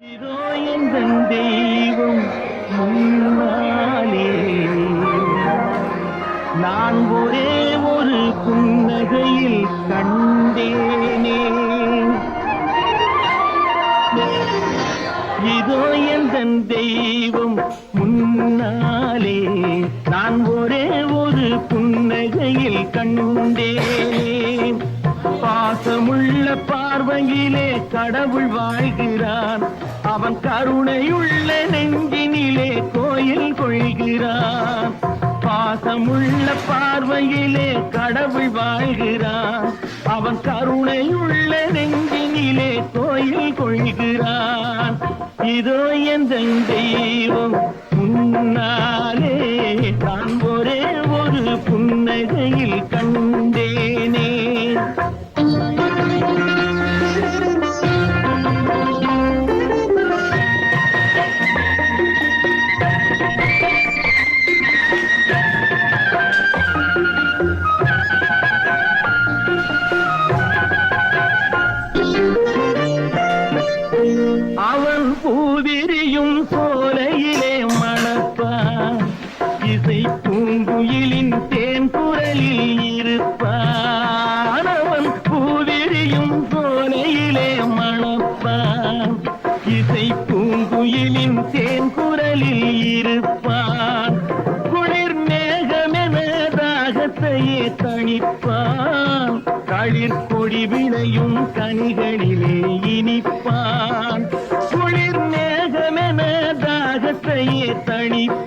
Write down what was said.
இதோ எந்தன் தெய்வம் முன்னாலே. நான் ஒரே ஒரு புன்னகையில் கண்டேனே. இதோ எந்தன் தெய்வம் முன்னாலே. நான் ஒரே ஒரு புன்னகையில் கண்டேனே. உலகிலே கடவுள் வாழ்கிறான். அவன் கருணையுள்ள நெஞ்சினிலே கோயில் கொள்கிறான். பாசமுள்ள பார்வையிலே கடவுள் வாழ்கிறான். அவன் கருணையுள்ள நெஞ்சினிலே கோயில் கொள்கிறான். இதோ என் தெய்வம் முன்னாலே தான் ஒரே ஒரு புன்னகையில் கண்டு அவன் பூவிரியும் சோலையிலே மணப்பான். இசை பூங்குயிலின் தேன் குரலில் இருப்பான். அவன் பூவிரியும் சோலையிலே மணப்பான். இசை பூங்குயிலின் தேன் குரலில் இருப்பான். தாகத்தையே தணிப்பான். களிர் கொடி விளையும் கனிகளிலே இனிப்பான். குளிர் மேகமென தாகத்தையே தணிப்பான்.